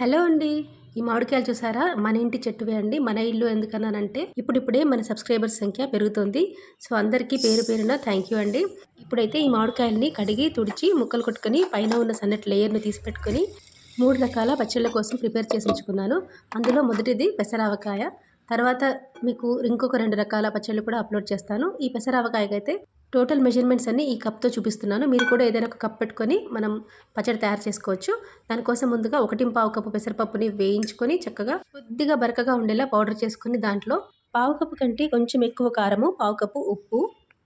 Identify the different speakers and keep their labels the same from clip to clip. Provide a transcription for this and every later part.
Speaker 1: Hello అండి. ఈ మామిడికాయలు చూసారా? మన ఇంటి చెట్టువే అండి. మన ఇల్లు ఎందుకన్నానంటే ఇప్పుడిప్పుడే మన సబ్స్క్రైబర్స్ సంఖ్య పెరుగుతుంది. సో అందరికీ పేరు పేరున థ్యాంక్ యూ అండి. ఇప్పుడైతే ఈ మామిడికాయల్ని కడిగి తుడిచి ముక్కలు కొట్టుకొని పైన ఉన్న సన్నటి లేయర్ను తీసి పెట్టుకొని మూడు రకాల పచ్చళ్ళ కోసం ప్రిపేర్ చేసి ఉంచుకున్నాను. అందులో మొదటిది పెసరావకాయ. తర్వాత మీకు ఇంకొక రెండు రకాల పచ్చళ్ళు కూడా అప్లోడ్ చేస్తాను. ఈ పెసరావకాయకైతే టోటల్ మెజర్మెంట్స్ అన్నీ ఈ కప్తో చూపిస్తున్నాను. మీరు కూడా ఏదైనా ఒక కప్ పెట్టుకొని మనం పచ్చడి తయారు చేసుకోవచ్చు. దానికోసం ముందుగా ఒకటి పావు కప్పు పెసరపప్పుని వేయించుకొని చక్కగా కొద్దిగా బరకగా ఉండేలా పౌడర్ చేసుకుని దాంట్లో పావు కప్పు కంటే కొంచెం ఎక్కువ కారము పావు కప్పు ఉప్పు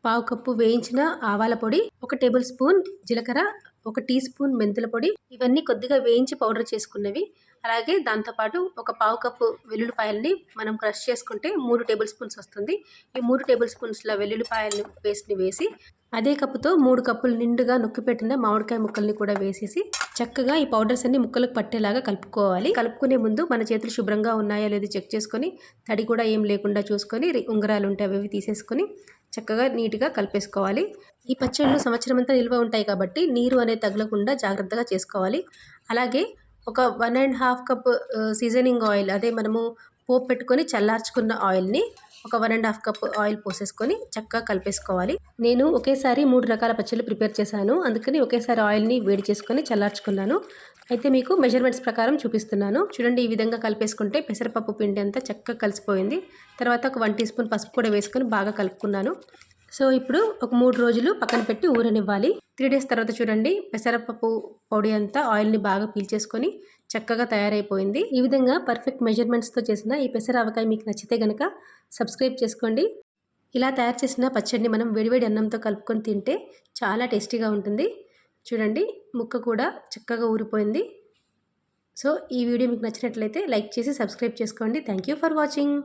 Speaker 1: పావు కప్పు వేయించిన ఆవాల పొడి ఒక టేబుల్ స్పూన్ జీలకర్ర ఒక టీ స్పూన్ మెంతుల పొడి ఇవన్నీ కొద్దిగా వేయించి పౌడర్ చేసుకున్నవి. అలాగే దాంతోపాటు ఒక పావు కప్పు వెల్లుల్లిపాయలని మనం క్రష్ చేసుకుంటే మూడు టేబుల్ స్పూన్స్ వస్తుంది. ఈ మూడు టేబుల్ స్పూన్స్ల వెల్లుల్లిపాయలు పేస్ట్ని వేసి అదే కప్పుతో మూడు కప్పులు నిండుగా నొక్కిపెట్టిన మామిడికాయ ముక్కల్ని కూడా వేసేసి చక్కగా ఈ పౌడర్స్ అన్ని ముక్కలకు పట్టేలాగా కలుపుకోవాలి. కలుపుకునే ముందు మన చేతులు శుభ్రంగా ఉన్నాయా లేదో చెక్ చేసుకొని తడి కూడా ఏం లేకుండా చూసుకొని ఉంగరాలు ఉంటే అవి తీసేసుకొని చక్కగా నీట్గా కలిపేసుకోవాలి. ఈ పచ్చళ్ళు సంవత్సరం అంతా నిల్వ ఉంటాయి కాబట్టి నీరు అనేది తగలకుండా జాగ్రత్తగా చేసుకోవాలి. అలాగే ఒక one and half cup seasoning oil అదే మనము పోపు పెట్టుకొని చల్లార్చుకున్న ఆయిల్ని ఒక one and half cup oil పోసేసుకొని చక్కగా కలిపేసుకోవాలి. నేను ఒకేసారి మూడు రకాల పచ్చళ్ళు ప్రిపేర్ చేశాను. అందుకని ఒకేసారి ఆయిల్ని వేడి చేసుకొని చల్లార్చుకున్నాను. అయితే మీకు మెజర్మెంట్స్ ప్రకారం చూపిస్తున్నాను. చూడండి ఈ విధంగా కలిపేసుకుంటే పెసరపప్పు పిండి అంతా చక్కగా కలిసిపోయింది. తర్వాత ఒక వన్ టీ స్పూన్ పసుపు కూడా వేసుకొని బాగా కలుపుకున్నాను. సో ఇప్పుడు ఒక మూడు రోజులు పక్కన పెట్టి ఊరనివ్వాలి. త్రీ డేస్ తర్వాత చూడండి పెసరపప్పు పొడి అంతా ఆయిల్ని బాగా పీల్చేసుకొని చక్కగా తయారైపోయింది. ఈ విధంగా పర్ఫెక్ట్ మెజర్మెంట్స్తో చేసిన ఈ పెసర ఆవకాయ మీకు నచ్చితే కనుక సబ్స్క్రైబ్ చేసుకోండి. ఇలా తయారు చేసిన పచ్చడిని మనం వేడివేడి అన్నంతో కలుపుకొని తింటే చాలా టేస్టీగా ఉంటుంది. చూడండి ముక్క కూడా చక్కగా ఊరిపోయింది. సో ఈ వీడియో మీకు నచ్చినట్లయితే లైక్ చేసి సబ్స్క్రైబ్ చేసుకోండి. Thank you for watching